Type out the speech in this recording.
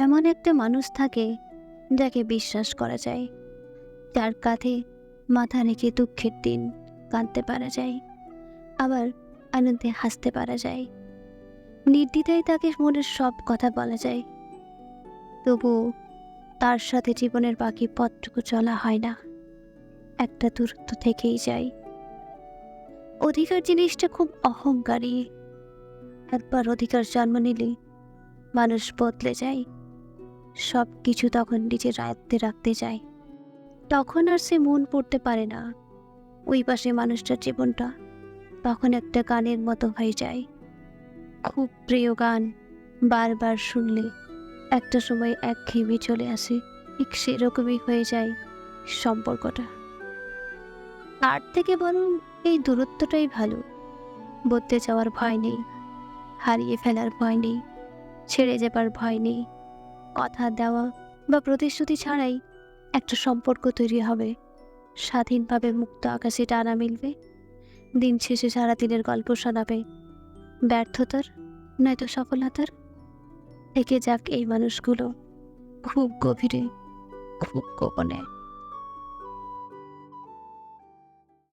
এমন একটা মানুষ থাকে যাকে বিশ্বাস করা যায়। যার কাঁধে মাথা রেখে দুঃখের দিন কাঁদতে পারা যায়, আবার আনন্দে হাসতে পারা যায়। নির্দ্বিধায় তাকে মনের সব কথা বলা যায়। তবু তার সাথে জীবনের বাকি পথটুকু চলা হয় না। একটা দূরত্ব থেকেই যায়। অধিকার জিনিসটা খুব অহংকারী। একবার অধিকার জন্ম নিলে মানুষ বদলে যায়। সব কিছু তখন নিজের আয়ত্তে রাখতে যায় তখন আর সে মন পড়তে পারে না। ওই পাশে মানুষটার জীবনটা তখন একটা গানের মতো হয়ে যায়। খুব প্রিয় গান বারবার শুনলে একটা সময় একঘেয়েমি চলে আসে, ঠিক সেরকমই হয়ে যায় সম্পর্কটা। তার থেকে বরং এই দূরত্বটাই ভালো। বদলে যাওয়ার ভয় নেই, হারিয়ে ফেলার ভয় নেই, ছেড়ে যাবার ভয় নেই। কথা দেওয়া বা প্রতিশ্রুতি ছাড়াই একটা সম্পর্ক তৈরি হবে। স্বাধীনভাবে মুক্ত আকাশে টানা মিলবে। দিন শেষে সারাদিনের গল্প শোনাবে। ব্যর্থতার, নয়তো সফলতার। থেকে যাক এই মানুষগুলো। খুব গভীরে, খুব গোপনে।